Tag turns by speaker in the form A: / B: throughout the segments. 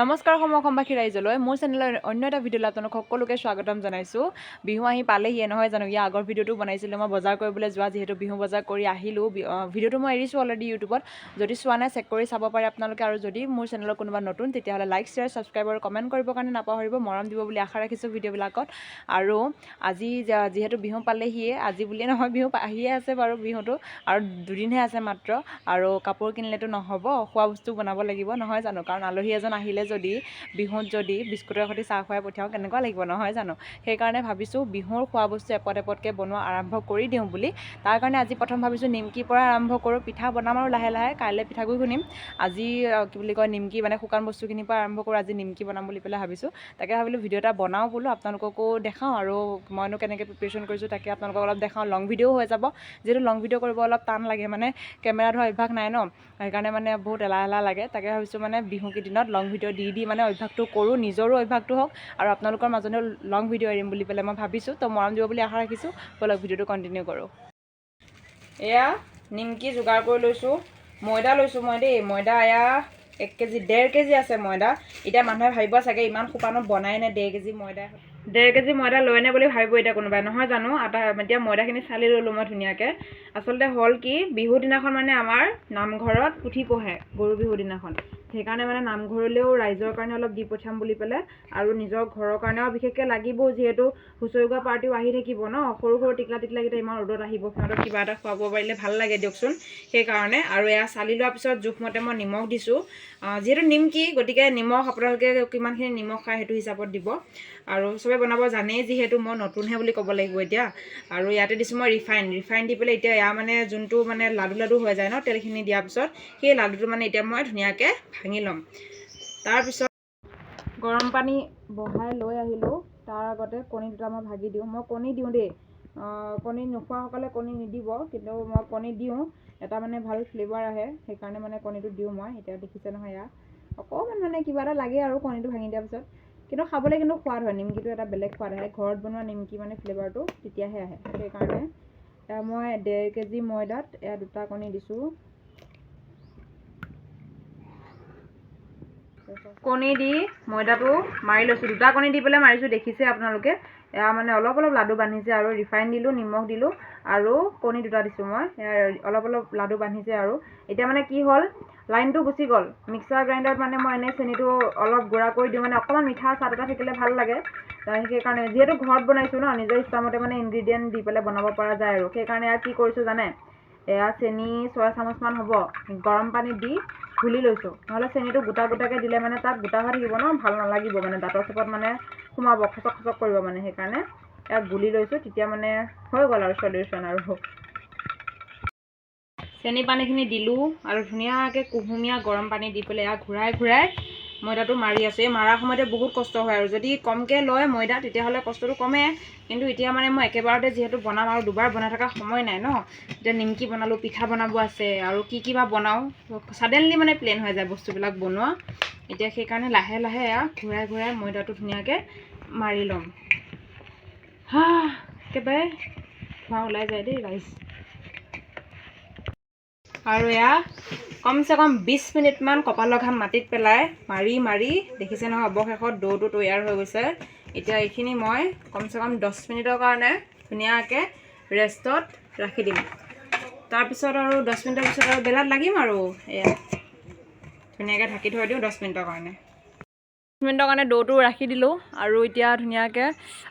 A: নমস্কাৰ সম অসমবাসী ৰাইজলৈ। মোৰ চেনেলৰ অন্য এটা ভিডিঅ'লৈ আপোনালোক সকলোকে স্বাগতম জনাইছোঁ। বিহু আহি পালেহিয়ে, নহয় জানো? ইয়াৰ আগৰ ভিডিঅ'টো বনাইছিলোঁ, মই বজাৰ কৰিবলৈ যোৱা যিহেতু বিহু বজাৰ কৰি আহিলোঁ। ভিডিঅ'টো মই এৰিছোঁ অলৰেডি ইউটিউবত যদি চোৱা নাই চেক কৰি চাব পাৰে আপোনালোকে। আৰু যদি মোৰ চেনেলৰ কোনোবা নতুন, তেতিয়াহ'লে লাইক শ্বেয়াৰ ছাবস্ক্ৰাইব আৰু কমেণ্ট কৰিবৰ কাৰণে নাপাহৰিব, মৰম দিব বুলি আশা ৰাখিছোঁ ভিডিঅ'বিলাকত। আৰু আজি যিহেতু বিহু পালেহিয়ে, আজি বুলিয়ে নহয়, বিহু আহিয়ে আছে বাৰু বিহুটো। আৰু দুদিনহে আছে মাত্ৰ। আৰু কাপোৰ কিনিলেতো নহ'ব, খোৱা বস্তু বনাব লাগিব, নহয় জানো? কাৰণ আলহী এজন আহিলে যদি বিহুত যদি বিস্কুটৰ সৈতে চাহ খুৱাই পঠিয়াওঁ, কেনেকুৱা লাগিব নহয় জানো? সেইকাৰণে ভাবিছোঁ বিহুৰ খোৱা বস্তু এপদ এপদকৈ বনোৱা আৰম্ভ কৰি দিওঁ বুলি। তাৰ কাৰণে আজি প্ৰথম ভাবিছোঁ নিমকিৰ পৰা আৰম্ভ কৰোঁ, পিঠা বনাম আৰু লাহে লাহে, কাইলৈ পিঠাগুড়ি খুন্দিম। আজি কি বুলি কয়, নিমকি মানে শুকান বস্তুখিনিৰ পৰা আৰম্ভ কৰোঁ, আজি নিমকি বনাম বুলি পেলাই ভাবিছোঁ। তাকে ভাবিলোঁ ভিডিঅ' এটা বনাওঁ বোলো, আপোনালোককো দেখাওঁ আৰু মইনো কেনেকৈ প্ৰিপেৰেশ্যন কৰিছোঁ তাকে আপোনালোকক অলপ দেখাওঁ। লং ভিডিঅ'ও হৈ যাব। যিহেতু লং ভিডিঅ' কৰিব অলপ টান লাগে মানে কেমেৰা ধৰা অভ্যাস নাই ন? সেইকাৰণে মানে বহুত এলাহ এলাহ লাগে। তাকে ভাবিছোঁ মানে বিহুকেইদিনত লং ভিডিঅ' দি দি মানে অভ্যাসটো কৰোঁ, নিজৰো অভ্যাসটো হওক আৰু আপোনালোকৰ মাজতেও লং ভিডিঅ' এৰিম বুলি পেলাই মই ভাবিছোঁ। তো মৰম দিব বুলি আশা ৰাখিছোঁ, ব'লক ভিডিঅ'টো কণ্টিনিউ কৰোঁ। এয়া নিমকি যোগাৰ কৰি লৈছোঁ, ময়দা লৈছোঁ মই দেই, ময়দা এয়া এক কেজি, ডেৰ কেজি আছে ময়দা। এতিয়া মানুহে ভাবিব চাগে ইমান সোপানত বনাই নে ডেৰ কেজি ময়দা? ডেৰ কেজি ময়দা লয়নে বুলি ভাবিব এতিয়া কোনোবাই, নহয় জানো? আটা, এতিয়া ময়দাখিনি চালি ল'লোঁ মই ধুনীয়াকৈ। আচলতে হ'ল কি, বিহুৰ দিনাখন মানে আমাৰ নামঘৰত পুথি পঢ়ে, গৰু বিহুৰ দিনাখন। সেইকাৰণে মানে নামঘৰলৈও ৰাইজৰ কাৰণে অলপ দি পঠিয়াম বুলি পেলাই আৰু নিজৰ ঘৰৰ কাৰণেও বিশেষকৈ লাগিবও যিহেতু হুঁচৰি গোৱা পাৰ্টিও আহি থাকিব ন? সৰু সৰু টিকলা টিকলাকেইটা ইমান ৰ'দত আহিব সিহঁতক কিবা এটা খুৱাব পাৰিলে ভাল লাগে দিয়কচোন। সেইকাৰণে আৰু এয়া চালি লোৱাৰ পিছত জোখমতে মই নিমখ দিছোঁ। যিহেতু নিমকি গতিকে নিমখ আপোনালোকে কিমানখিনি নিমখ খায় সেইটো হিচাপত দিব। আৰু চবে বনাব জানেই যিহেতু মই নতুনহে বুলি ক'ব লাগিব এতিয়া। আৰু ইয়াতে দিছোঁ মই ৰিফাইন। ৰিফাইন দি পেলাই এতিয়া এয়া মানে যোনটো মানে লাডু লাডু হৈ যায় ন তেলখিনি দিয়াৰ পিছত সেই লাডুটো মানে এতিয়া মই ধুনীয়াকৈ ভাঙি ল'ম। তাৰপিছত গৰম পানী বহাই লৈ আহিলোঁ। তাৰ আগতে কণী দুটা মই ভাগি দিওঁ। মই কণী দিওঁ দেই। কণী নোখোৱাসকলে কণী নিদিব কিন্তু মই কণী দিওঁ। এটা মানে ভাল ফ্লেভাৰ আহে সেইকাৰণে মানে কণীটো দিওঁ মই। এতিয়া দেখিছে নহয় এয়া। অকণমান মানে কিবা এটা লাগে আৰু কণীটো ভাঙি দিয়াৰ পিছত। কিন্তু খাবলৈ কিন্তু সোৱাদ হয়। নিমকিটো এটা বেলেগ সোৱাদ আহে। ঘৰত বনোৱা নিমকি মানে ফ্লেভাৰটো তেতিয়াহে আহে। সেইকাৰণে মই ডেৰ কেজি ময়দাত এয়া দুটা কণী দিছোঁ। কণী দি ময়দাটো মাৰি লৈছোঁ। দুটা কণী দি পেলাই মাৰিছোঁ দেখিছে আপোনালোকে? এয়া মানে অলপ অলপ লাডু বান্ধিছে আৰু ৰিফাইন দিলোঁ নিমখ দিলোঁ আৰু কণী দুটা দিছোঁ মই। অলপ অলপ লাডু বান্ধিছে আৰু। এতিয়া মানে কি হ'ল লাইনটো গুচি গ'ল। মিক্সাৰ গ্ৰাইণ্ডাৰত মানে মই এনেই চেনিটো অলপ গুড়া কৰি দিওঁ মানে অকণমান মিঠা চাট এটা থাকিলে ভাল লাগে। সেইকাৰণে যিহেতু ঘৰত বনাইছোঁ ন নিজৰ ইচ্ছামতে মানে ইনগ্ৰিডিয়েণ্ট দি পেলাই বনাব পৰা যায় আৰু। সেইকাৰণে এয়া কি কৰিছোঁ জানে? এয়া চেনি ছয় চামুচমান হ'ব। গৰম পানীত দি ঘুলি লৈছোঁ। নহ'লে চেনিটো গোটা গোটাকৈ দিলে মানে তাত গোটা হৈ থাকিব ন ভাল নালাগিব মানে দাঁতৰ চেপত মানে সোমাব খচক খচক কৰিব মানে সেইকাৰণে। ইয়াক গুলি লৈছোঁ তেতিয়া মানে হৈ গ'ল আৰু চলিউশ্যন আৰু। চেনি পানীখিনি দিলোঁ আৰু ধুনীয়াকৈ কুহুমীয়া গৰম পানী দি পেলাই ইয়াক ঘূৰাই ঘূৰাই ময়দাটো মাৰি আছোঁ। এই মাৰাৰ সময়তে বহুত কষ্ট হয় আৰু যদি কমকৈ লয় ময়দা তেতিয়াহ'লে কষ্টটো কমে। কিন্তু এতিয়া মানে মই একেবাৰতে যিহেতু বনাম আৰু দুবাৰ বনাই থকা সময় নাই ন। এতিয়া নিমকি বনালোঁ পিঠা বনাব আছে আৰু কি কি বা বনাওঁ ছাডেনলি মানে প্লেন হৈ যায় বস্তুবিলাক বনোৱা। এতিয়া সেইকাৰণে লাহে লাহে ঘূৰাই ঘূৰাই ময়দাটো ধুনীয়াকৈ মাৰি ল'ম। হা একেবাৰে ধোঁৱা ওলাই যায় দেই ৰাইজ আৰু এয়া কমচে কম বিছ মিনিটমান কপালৰ ঘাম মাটিত পেলাই মাৰি মাৰি দেখিছে নহয় অৱশেষত দৌটো তৈয়াৰ হৈ গৈছে। এতিয়া এইখিনি মই কমচে কম দহ মিনিটৰ কাৰণে ধুনীয়াকৈ ৰেষ্টত ৰাখি দিম। তাৰপিছত আৰু দহ মিনিটৰ পিছত আৰু বেলাত লাগিম আৰু। এয়া ধুনীয়াকৈ ঢাকি থৈ দিওঁ দহ মিনিটৰ কাৰণে। মিনিটৰ কাৰণে দৌটো ৰাখি দিলোঁ আৰু এতিয়া ধুনীয়াকৈ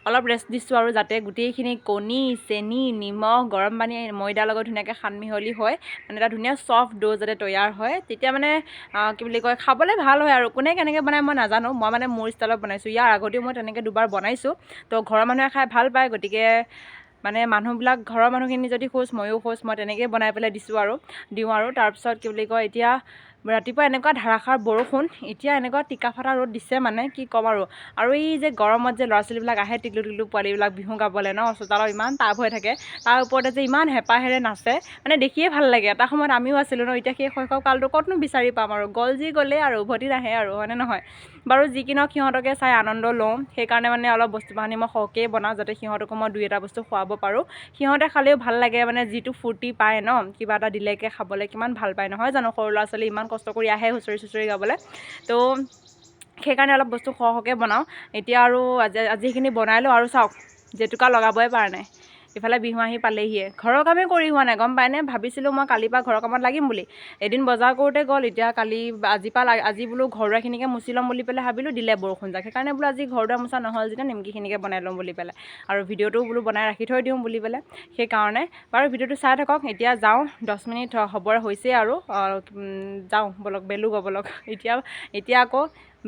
A: অলপ ৰেষ্ট দিছোঁ আৰু যাতে গোটেইখিনি কণী চেনি নিমখ গৰম পানী ময়দাৰ লগত ধুনীয়াকৈ সান মিহলি হয়। মানে এটা ধুনীয়া চফ্ট ডো যাতে তৈয়াৰ হয়। তেতিয়া মানে কি বুলি কয় খাবলৈ ভাল হয় আৰু কোনে কেনেকৈ বনায় মই নাজানো। মই মানে মোৰ ষ্টাইলত বনাইছোঁ। ইয়াৰ আগতেও মই তেনেকৈ দুবাৰ বনাইছোঁ। তো ঘৰৰ মানুহে খাই ভাল পায়। গতিকে মানে মানুহবিলাক ঘৰৰ মানুহখিনি যদি খোজ ময়ো খোজ মই তেনেকৈয়ে বনাই পেলাই দিছোঁ আৰু দিওঁ আৰু। তাৰপিছত কি বুলি কয় এতিয়া ৰাতিপুৱা এনেকুৱা ধাৰাসাৰ বৰষুণ, এতিয়া এনেকুৱা টিকা ফটা ৰ'দ দিছে মানে কি ক'ম আৰু। আৰু এই যে গৰমত যে ল'ৰা ছোৱালীবিলাক আহে, টিকলু টিকলু পোৱালীবিলাক বিহু গাবলৈ ন চোতালত ইমান টাব হৈ থাকে। তাৰ ওপৰতে যে ইমান হেঁপাহেৰে নাচে মানে দেখিয়ে ভালো লাগে। এটা সময়ত আমিও আছিলোঁ ন এতিয়া সেই শৈশৱ কালটো ক'তনো বিচাৰি পাম আৰু। গ'ল যি গ'লেই আৰু, উভতি নাহে আৰু, হয়নে নহয়? বাৰু যি কি নহওক, সিহঁতকে চাই আনন্দ লওঁ। সেইকাৰণে মানে অলপ বস্তু বাহানি মই সৰহকৈয়ে বনাওঁ, যাতে সিহঁতকো মই দুই এটা বস্তু খুৱাব পাৰোঁ। সিহঁতে খালেও ভালো লাগে মানে যিটো ফূৰ্তি পায় ন, কিবা এটা দিলেকৈ খাবলৈ, কিমান ভালো পায়। নহয় জানো, সৰু ল'ৰা ছোৱালী ইমান কষ্ট কৰি আহে হুঁচৰি চুঁচৰি গাবলৈ। তো সেইকাৰণে অলপ বস্তু সৰহ সৰহকৈ বনাওঁ। এতিয়া আৰু আজি আজি সেইখিনি বনাই লওঁ আৰু চাওক জেতুকা লগাবই পৰা নাই। ইফালে বিহু আহি পালেহিয়ে। ঘৰৰ কামেই কৰি হোৱা নাই গম পায়নে ভাবিছিলোঁ মই কালিৰ পৰা ঘৰৰ কামত লাগিম বুলি। এদিন বজাৰ কৰোঁতে গ'ল এতিয়া কালি আজিৰ পৰা আজি বোলো ঘৰ দুৱাৰখিনিকে মুচি ল'ম বুলি পেলাই ভাবিলোঁ দিলে বৰষুণ যাক সেইকাৰণে বোলো আজি ঘৰ দুৱাৰ মোচা নহ'ল যেতিয়া নিমকিখিনিকে বনাই ল'ম বুলি পেলাই। আৰু ভিডিঅ'টো বোলো বনাই ৰাখি থৈ দিওঁ বুলি পেলাই। সেইকাৰণে বাৰু ভিডিঅ'টো চাই থাকক। এতিয়া যাওঁ দহ মিনিট হ'বৰ হৈছেই আৰু যাওঁ বলক বেলোগৈ বলক। এতিয়া এতিয়া আকৌ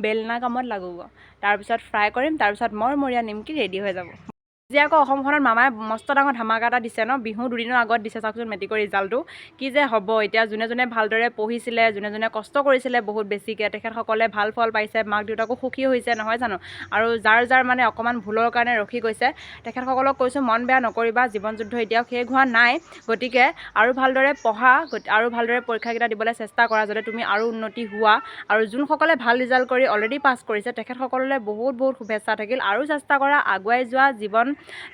A: বেলনা কামত লাগোগৈ। তাৰপিছত ফ্ৰাই কৰিম তাৰপিছত মৰমৰীয়া নিমকি ৰেডি হৈ যাব। আজি আকৌ অসমখনত মামাই মস্ত ডাঙৰ ধামাকা এটা দিছে ন? বিহু দুদিনৰ আগত দিছে চাওকচোন মেট্ৰিকৰ ৰিজাল্টটো। কি যে হ'ব এতিয়া যোনে যোনে ভালদৰে পঢ়িছিলে যোনে যোনে কষ্ট কৰিছিলে বহুত বেছিকৈ তেখেতসকলে ভাল ফল পাইছে মাক দেউতাকো সুখী হৈছে নহয় জানো? আৰু যাৰ যাৰ মানে অকণমান ভুলৰ কাৰণে ৰখি গৈছে তেখেতসকলক কৈছোঁ মন বেয়া নকৰিবা জীৱন যুদ্ধ এতিয়াও শেষ হোৱা নাই। গতিকে আৰু ভালদৰে পঢ়া আৰু ভালদৰে পৰীক্ষাকেইটা দিবলৈ চেষ্টা কৰা যাতে তুমি আৰু উন্নতি হোৱা। আৰু যোনসকলে ভাল ৰিজাল্ট কৰি অলৰেডি পাছ কৰিছে তেখেতসকললৈ বহুত বহুত শুভেচ্ছা থাকিল। আৰু চেষ্টা কৰা আগুৱাই যোৱা জীৱন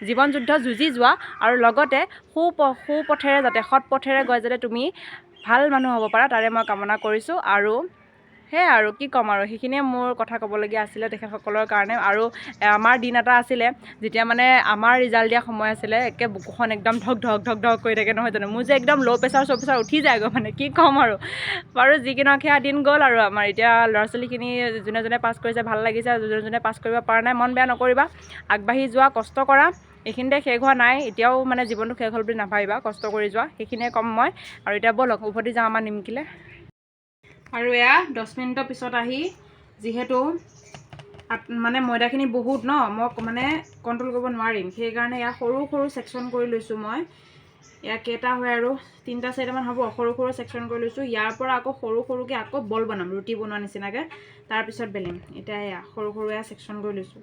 A: জীৱন যুদ্ধ যুঁজি যোৱা আৰু লগতে সু প- সু পথেৰে যাতে সৎ পথেৰে গৈ যাতে তুমি ভাল মানুহ হ'ব পাৰা তাৰে মই কামনা কৰিছোঁ আৰু সেয়াই আৰু কি ক'ম আৰু সেইখিনিয়ে মোৰ কথা ক'বলগীয়া আছিলে তেখেতসকলৰ কাৰণে। আৰু আমাৰ দিন এটা আছিলে যেতিয়া মানে আমাৰ ৰিজাল্ট দিয়া সময় আছিলে একে বুকুখন একদম ধক ধক ধক ধক কৰি থাকে নহয় জানো? মোৰ যে একদম ল' প্ৰেছাৰ চ' প্ৰেছাৰ উঠি যায়গৈ মানে কি ক'ম আৰু? বাৰু যি কি নহওক সেয়া দিন গ'ল আৰু আমাৰ। এতিয়া ল'ৰা ছোৱালীখিনি যোনে যোনে পাছ কৰিছে ভাল লাগিছে যোনে যোনে পাছ কৰিব পৰা নাই মন বেয়া নকৰিবা। আগবাঢ়ি যোৱা কষ্ট কৰা এইখিনিতে শেষ হোৱা নাই। এতিয়াও মানে জীৱনটো শেষ হ'ল বুলি নাভাবিবা কষ্ট কৰি যোৱা সেইখিনিয়ে ক'ম মই। আৰু এতিয়া ব'লক উভতি যাওঁ আমাৰ নিমকিলে। আৰু এয়া দহ মিনিটৰ পিছত আহি যিহেতু মানে ময়দাখিনি বহুত ন মই মানে কণ্ট্ৰল কৰিব নোৱাৰিম। সেইকাৰণে এয়া সৰু সৰু ছেকশ্যন কৰি লৈছোঁ মই। এয়া কেইটা হয় আৰু তিনিটা চাৰিটামান হ'ব। সৰু সৰু ছেকশ্যন কৰি লৈছোঁ। ইয়াৰ পৰা আকৌ সৰু সৰুকৈ আকৌ বল বনাম ৰুটি বনোৱা নিচিনাকৈ। তাৰপিছত বেলিম। এতিয়া এয়া সৰু সৰু এয়া ছেকশ্যন কৰি লৈছোঁ।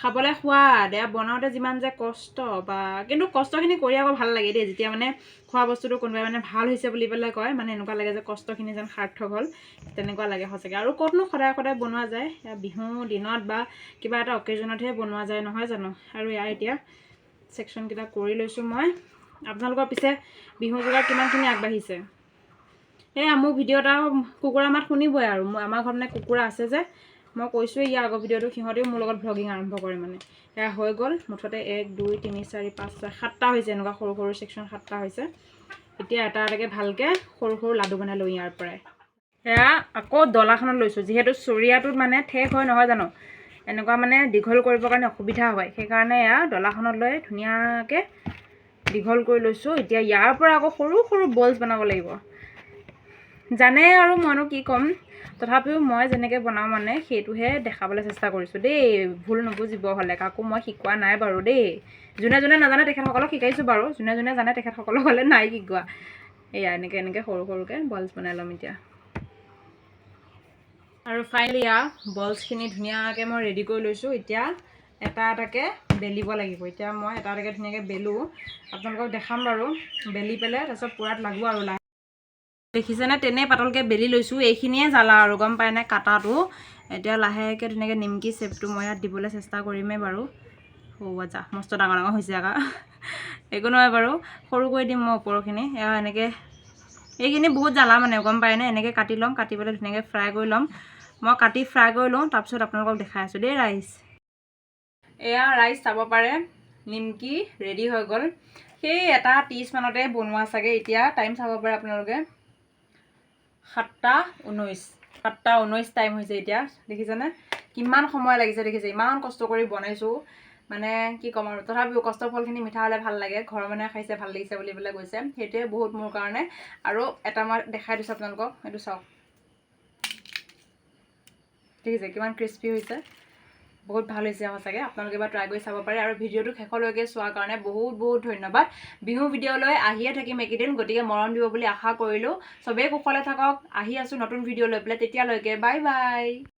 A: খাবলৈ সোৱাদ এয়া বনাওঁতে যিমান যে কষ্ট বা কিন্তু কষ্টখিনি কৰি আকৌ ভাল লাগে দেই যেতিয়া মানে খোৱা বস্তুটো কোনোবাই মানে ভাল হৈছে বুলি পেলাই কয় মানে এনেকুৱা লাগে যে কষ্টখিনি যেন সাৰ্থক হ'ল তেনেকুৱা লাগে সঁচাকৈ। আৰু ক'তনো সদায় সদায় বনোৱা যায় বিহু দিনত বা কিবা এটা অকেজনতহে বনোৱা যায় নহয় জানো? আৰু ইয়াৰ এতিয়া ছেকশ্যনকেইটা কৰি লৈছোঁ মই। আপোনালোকৰ পিছে বিহু যোগাৰ কিমানখিনি আগবাঢ়িছে? এয়া মোৰ ভিডিঅ' এটা কুকুৰা মাত শুনিবই আৰু মোৰ আমাৰ ঘৰত মানে কুকুৰা আছে যে মই কৈছোঁৱেই ইয়াৰ আগৰ ভিডিঅ'টো সিহঁতেও মোৰ লগত ভ্লগিং আৰম্ভ কৰে মানে। এয়া হৈ গ'ল মুঠতে এক দুই তিনি চাৰি পাঁচ ছয় সাতটা হৈছে এনেকুৱা সৰু সৰু ছেকশ্যন সাতটা হৈছে। এতিয়া এটা এটাকৈ ভালকৈ সৰু সৰু লাডু বনাই লওঁ ইয়াৰ পৰাই। এয়া আকৌ ডলাখনত লৈছোঁ যিহেতু চৰিয়াটোত মানে ঠেক হয় নহয় জানো? এনেকুৱা মানে দীঘল কৰিবৰ কাৰণে অসুবিধা হয়। সেইকাৰণে এয়া ডলাখনত লৈ ধুনীয়াকৈ দীঘল কৰি লৈছোঁ। এতিয়া ইয়াৰ পৰা আকৌ সৰু সৰু বলছ বনাব লাগিব। জানে আৰু মইনো কি ক'ম? তথাপিও মই যেনেকৈ বনাওঁ মানে সেইটোহে দেখাবলৈ চেষ্টা কৰিছোঁ দেই। ভুল নুবুজিব হ'লে কাকো মই শিকোৱা নাই বাৰু দেই। যোনে যোনে নাজানে তেখেতসকলক শিকাইছোঁ বাৰু যোনে যোনে জানে তেখেতসকলক হ'লে নাই শিকোৱা। এয়া এনেকৈ এনেকৈ সৰু সৰুকৈ বলছ বনাই ল'ম এতিয়া। আৰু ফাইনেলি এয়া বলছখিনি ধুনীয়াকৈ মই ৰেডি কৰি লৈছোঁ। এতিয়া এটা এটাকৈ বেলিব লাগিব। এতিয়া মই এটা এটাকৈ ধুনীয়াকৈ বেলোঁ। আপোনালোকক দেখাম বাৰু। বেলি পেলাই তাৰপিছত পূৰাত লাগো আৰু লাহে দেখিছেনে তেনে পাতলকৈ বেলি লৈছোঁ। এইখিনিয়ে জ্বালা আৰু গম পায়নে কাটাটো? এতিয়া লাহেকৈ ধুনীয়াকৈ নিমকি চেপটো মই ইয়াত দিবলৈ চেষ্টা কৰিমেই বাৰু। সৌ আচ্ছা মস্ত ডাঙৰ ডাঙৰ হৈছে আকৌ। একো নহয় বাৰু সৰু কৰি দিম মই ওপৰৰখিনি এয়া এনেকৈ এইখিনি বহুত জ্বালা মানে গম পায়নে এনেকৈ কাটি ল'ম কাটি পেলাই ধুনীয়াকৈ ফ্ৰাই কৰি ল'ম। মই কাটি ফ্ৰাই কৰি লওঁ তাৰপিছত আপোনালোকক দেখাই আছোঁ দেই ৰাইচ। এয়া ৰাইচ চাব পাৰে নিমকি ৰেডি হৈ গ'ল। সেই এটা ত্ৰিছ মানতে বনোৱা চাগে এতিয়া টাইম চাব পাৰে আপোনালোকে। সাতটা ঊনৈছ সাতটা ঊনৈছ টাইম হৈছে এতিয়া দেখিছেনে? কিমান সময় লাগিছে দেখিছে ইমান কষ্ট কৰি বনাইছোঁ। মানে কি ক'ম আৰু তথাপিও কষ্টৰ ফলখিনি মিঠা হ'লে ভাল লাগে ঘৰৰ মানুহে খাইছে ভাল লাগিছে বুলি পেলাই কৈছে সেইটোৱে বহুত মোৰ কাৰণে। আৰু এটা মই দেখাই দিছোঁ আপোনালোকক এইটো চাওক। দেখিছে কিমান ক্ৰিস্পি হৈছে। বহুত ভালো হৈছে সঁচাকৈ আপোনালোকে এবাৰ ট্ৰাই কৰি চাব পাৰে আৰু ভিডিঅ'টো শেষলৈকে চোৱাৰ কাৰণে বহুত বহুত ধন্যবাদ। বিহু ভিডিঅ'লৈ আহিয়ে থাকিম এইকেইদিন গতিকে মৰম দিব বুলি আশা কৰিলোঁ। চবেই কুশলে থাকক। আহি আছোঁ নতুন ভিডিঅ' লৈ পেলাই তেতিয়ালৈকে। Bye bye.